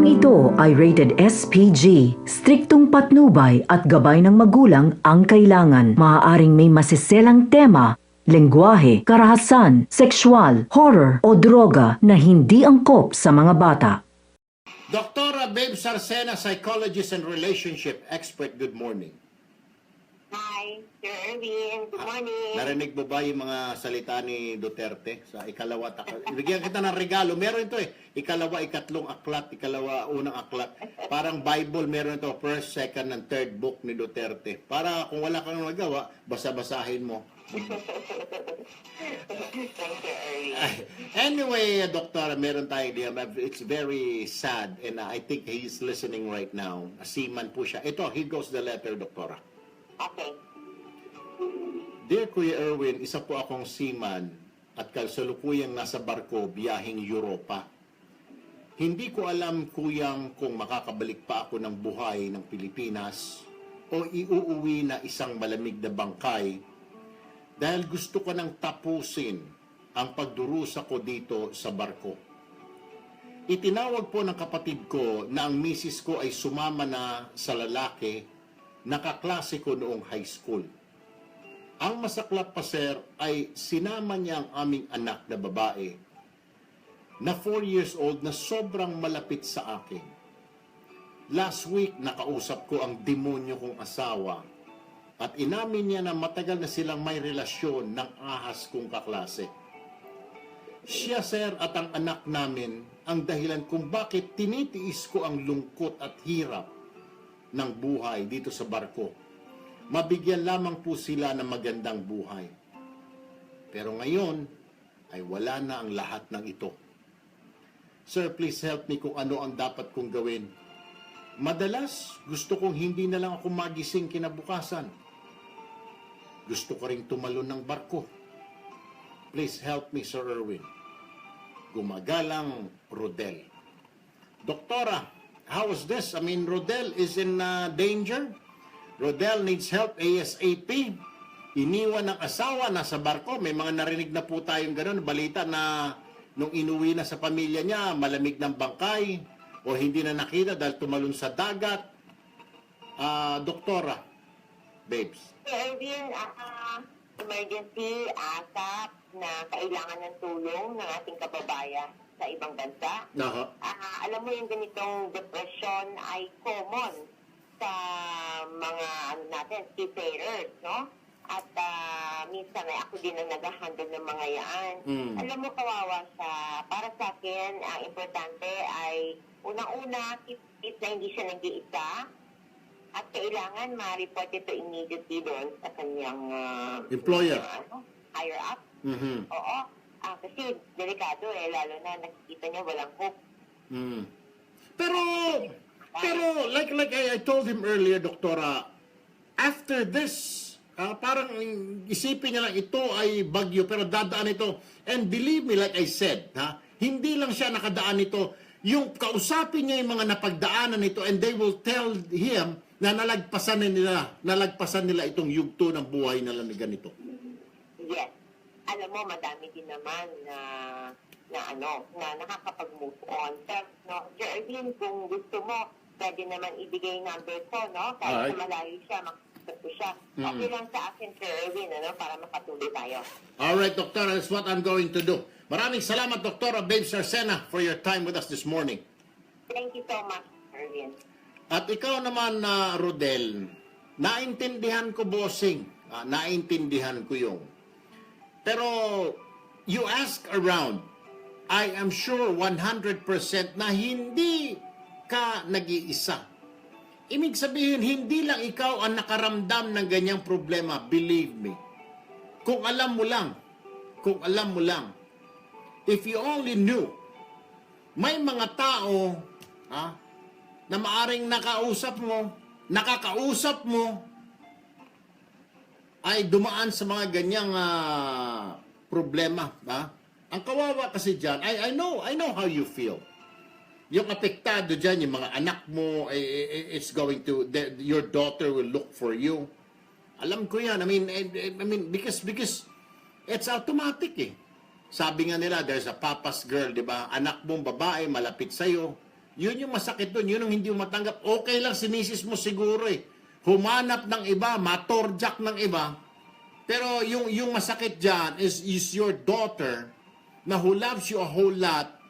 Programang ito ay rated SPG. Striktong patnubay at gabay ng magulang ang kailangan. Maaaring may masiselang tema, lengguwahe, karahasan, sexual, horror o droga na hindi angkop sa mga bata. Doktora Babe Sarcena, psychologist and relationship expert, good morning. Hi, Sir Erwin. Good morning. Narinig mo ba yung mga salita ni Duterte sa ikalawa? Bigyan kita ng regalo. Meron ito eh. Ikalawa, ikatlong aklat, ikalawa, unang aklat. Parang Bible, meron ito. First, second, and third book ni Duterte. Para kung wala kang nagawa, basa-basahin mo. Anyway, Doktor, meron tayong idea. It's very sad and I think he's listening right now. Seaman po siya. Ito, here goes the letter, Doktora. Okay. Dear Kuya Erwin, isa po akong seaman at kasalukuyang nasa barko biyaheng Europa. Hindi ko alam kuyang kung makakabalik pa ako ng buhay ng Pilipinas o iuuwi na isang malamig na bangkay dahil gusto ko nang tapusin ang pagdurusa ko dito sa barko. Itinawag po ng kapatid ko na ang misis ko ay sumama na sa lalaki na kaklase ko noong high school. Ang masaklap pa sir ay sinama niya ang aming anak na babae na 4 years old na sobrang malapit sa akin. Last week, nakausap ko ang demonyo kong asawa at inamin niya na matagal na silang may relasyon ng ahas kong kaklase. Siya, sir, at ang anak namin ang dahilan kung bakit tinitiis ko ang lungkot at hirap ng buhay dito sa barko. Mabigyan lamang po sila ng magandang buhay. Pero ngayon ay wala na ang lahat ng ito. Sir, please help me kung ano ang dapat kong gawin. Madalas, gusto kong hindi na lang ako magising kinabukasan. Gusto ko ring tumalon ng barko. Please help me, Sir Erwin. Gumagalang Rodel. Doktora, how is this? I mean, Rodel is in uh, danger. Rodel needs help ASAP. Iniwan ng asawa, nasa barko. May mga narinig na po tayong gano'n, balita na nung inuwi na sa pamilya niya, malamig ng bangkay o hindi na nakita dahil tumalon sa dagat. Ah, doktora, babes. Sir Erwin, ah, emergency, ASAP, na kailangan ng tulong ng ating kababayan sa ibang bansa. Ah, alam mo yung ganitong depression ay common sa mga ano natin, seafarers, no? At ah, minsan ay ako din ang nag-handle ng mga yan. Mm. Alam mo, kawawa siya. Para sa akin, ang importante ay unang-una, keep na hindi siya nag-iisa. At kailangan ma-report ito immediately doon sa kanyang ah, Employer. ano, higher up. Mhm. Oo. Ah, kasi delikado eh, lalo na nakikita niya walang hope. Mm. Pero, pero like like I, I told him earlier, Doktora, after this, ah, parang isipin niya lang ito ay bagyo pero dadaan ito. And believe me, like I said, ha, hindi lang siya nakadaan ito. Yung kausapin niya yung mga napagdaanan nito and they will tell him na nalagpasan na nila, nalagpasan nila itong yugto ng buhay na ganito. Yes. Alam mo, madami din naman na na ano, na nakakapag-move on. Pero, no, Jervin, kung gusto mo, pwede naman ibigay number ko, no? Kahit Alright. sa malayo siya, makikita ko siya. Okay lang sa akin, Sir Erwin, ano, para makatuloy tayo. Alright, Doktora, that's what I'm going to do. Maraming salamat, Doktora Babe Sarcena, for your time with us this morning. Thank you so much, Erwin. At ikaw naman na Rodel, naintindihan ko bossing, ah, naintindihan ko yung. Pero you ask around, I am sure 100% na hindi ka nag-iisa. Ibig sabihin, hindi lang ikaw ang nakaramdam ng ganyang problema, believe me. Kung alam mo lang, kung alam mo lang, if you only knew, may mga tao, ha, na maaring nakausap mo, nakakausap mo, ay dumaan sa mga ganyang ah, problema. Ha? Ang kawawa kasi dyan, I, I know, I know how you feel. Yung apektado dyan, yung mga anak mo, eh, eh, it's going to, the, your daughter will look for you. Alam ko yan. I mean, I, I mean, because, because it's automatic eh. Sabi nga nila, there's a papa's girl, di ba? Anak mong babae, malapit sa'yo. Yun yung masakit doon. Yun ang hindi mo matanggap. Okay lang si misis mo siguro eh. Humanap ng iba, matorjak ng iba. Pero yung, yung masakit dyan is, is your daughter na who loves you a whole lot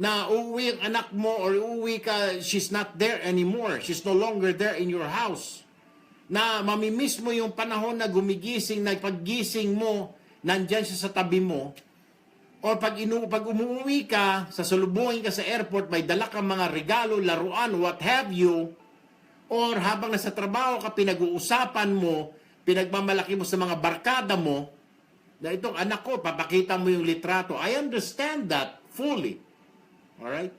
na uuwi ang anak mo or uuwi ka, she's not there anymore. She's no longer there in your house. Na mamimiss mo yung panahon na gumigising, na paggising mo, nandyan siya sa tabi mo. Or pag, inu pag umuwi ka, sasalubungin ka sa airport, may dala kang mga regalo, laruan, what have you. Or habang nasa trabaho ka, pinag-uusapan mo, pinagmamalaki mo sa mga barkada mo, na itong anak ko, papakita mo yung litrato. I understand that fully. Alright?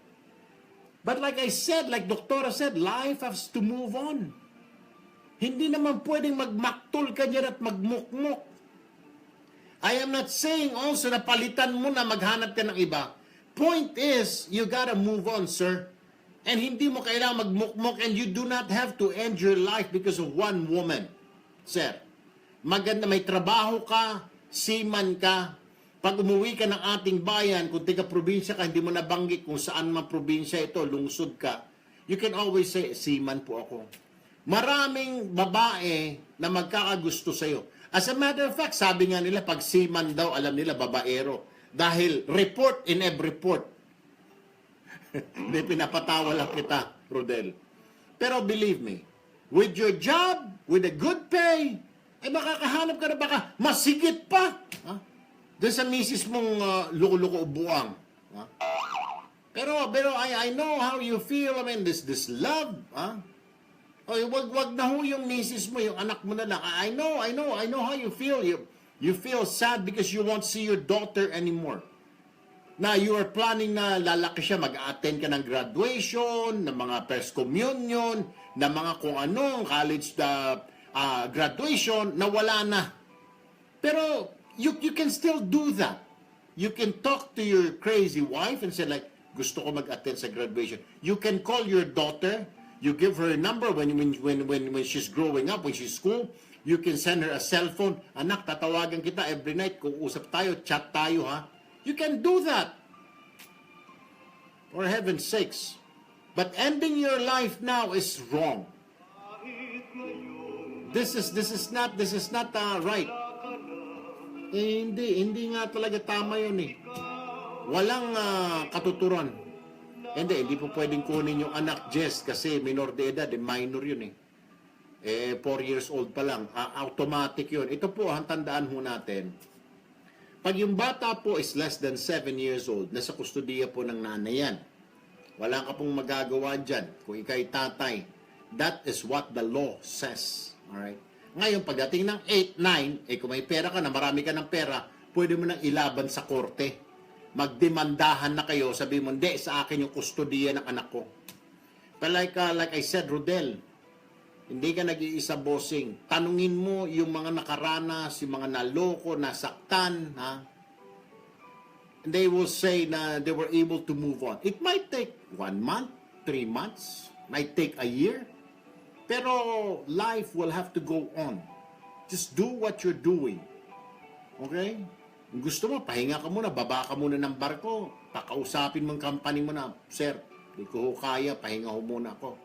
But like I said, like Doktora said, life has to move on. Hindi naman pwedeng magmaktol ka dyan at magmukmuk. I am not saying also na palitan mo na maghanap ka ng iba. Point is, you gotta move on, sir. And hindi mo kailangan magmukmok and you do not have to end your life because of one woman. Sir, maganda may trabaho ka, seaman ka, pag umuwi ka ng ating bayan, kung tiga probinsya ka, hindi mo nabanggit kung saan man probinsya ito, lungsod ka, you can always say, seaman po ako. Maraming babae na magkakagusto sa'yo. As a matter of fact, sabi nga nila, pag seaman daw, alam nila, babaero. Dahil report in every port. Hindi, pinapatawa lang kita, Rodel. Pero believe me, with your job, with a good pay, ay makakahanap ka na baka masigit pa. Ha? Doon sa misis mong uh, luko-luko o buwang. Ha? Pero, pero I, I know how you feel. I mean, this, this love. Ha? O, wag, wag na ho yung misis mo, yung anak mo na lang. I know, I know, I know how you feel. You, you feel sad because you won't see your daughter anymore na you are planning na lalaki siya, mag-attend ka ng graduation, ng mga first communion, ng mga kung anong college na ah, graduation, na wala na. Pero you, you can still do that. You can talk to your crazy wife and say like, gusto ko mag-attend sa graduation. You can call your daughter, you give her a number when, when, when, when, when she's growing up, when she's school, you can send her a cell phone. Anak, tatawagan kita every night. Kung usap tayo, chat tayo ha. You can do that. For heaven's sakes. But ending your life now is wrong. This is this is not this is not uh, right. Eh, hindi hindi nga talaga tama 'yun eh. Walang ah, katuturan. Hindi, hindi po pwedeng kunin yung anak Jess kasi minor de edad, eh, minor 'yun eh. Eh 4 years old pa lang, Ah, automatic 'yun. Ito po ang tandaan ho natin. Pag yung bata po is less than 7 years old, nasa kustudiya po ng nanay yan. Wala ka pong magagawa dyan kung ikay tatay. That is what the law says. Alright? Ngayon, pagdating ng 8, 9, eh kung may pera ka na, marami ka ng pera, pwede mo nang ilaban sa korte. Magdemandahan na kayo, sabi mo, hindi, sa akin yung kustudiya ng anak ko. But like, uh, like I said, Rodel, hindi ka nag-iisa bossing. Tanungin mo yung mga nakaranas, yung mga naloko, nasaktan, ha? And they will say na they were able to move on. It might take one month, three months, might take a year. Pero life will have to go on. Just do what you're doing. Okay? Kung gusto mo, pahinga ka muna, baba ka muna ng barko, pakausapin mo ang company mo na, Sir, hindi ko kaya, pahinga ho muna ako.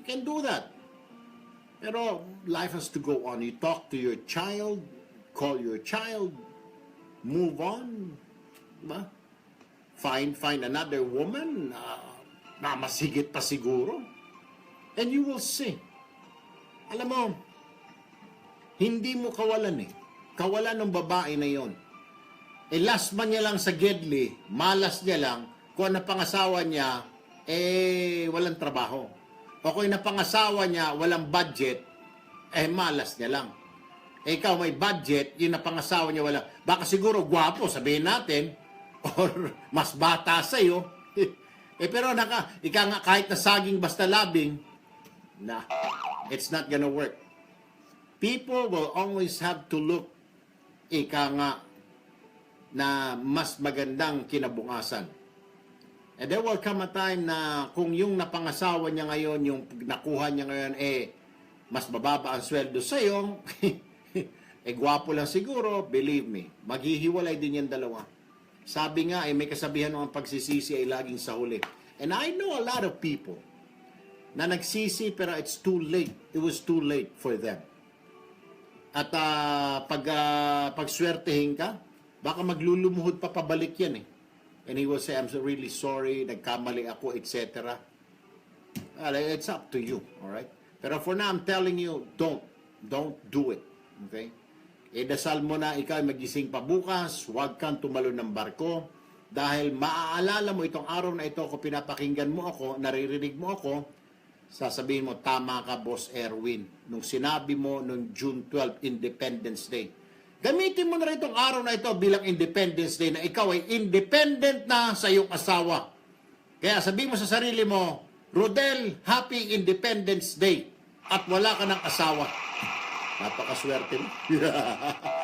You can do that. Pero life has to go on. You talk to your child, call your child, move on. Diba? Find, find another woman na, na masigit pa siguro. And you will see. Alam mo, hindi mo kawalan eh. Kawalan ng babae na yon. Eh last man niya lang sa Gedli, malas niya lang, kung ang napangasawa niya, eh walang trabaho. O kung napangasawa niya, walang budget, eh malas niya lang. Eh ikaw may budget, yung napangasawa niya wala. Baka siguro gwapo, sabihin natin, or mas bata sa'yo. eh pero naka, ika nga kahit na saging basta labing, na, it's not gonna work. People will always have to look, ika nga, na mas magandang kinabukasan. And there will come a time na kung yung napangasawa niya ngayon, yung nakuha niya ngayon, eh, mas mababa ang sweldo sa'yo, eh, gwapo lang siguro, believe me, maghihiwalay din yung dalawa. Sabi nga, eh, may kasabihan ng pagsisisi ay laging sa huli. And I know a lot of people na nagsisi pero it's too late. It was too late for them. At ah, pag uh, pagswertehin ka, baka maglulumuhod pa pabalik yan eh. And he will say, I'm really sorry, nagkamali ako, etc. Well, it's up to you, all right? Pero for now, I'm telling you, don't. Don't do it. Okay? Idasal mo na ikaw ay magising pa bukas, huwag kang tumalo ng barko, dahil maaalala mo itong araw na ito, kung pinapakinggan mo ako, naririnig mo ako, sasabihin mo, tama ka, Boss Erwin. Nung sinabi mo nung June 12, Independence Day. Gamitin mo na rin itong araw na ito bilang Independence Day na ikaw ay independent na sa iyong asawa. Kaya sabihin mo sa sarili mo, Rodel, Happy Independence Day. At wala ka ng asawa. Napakaswerte mo.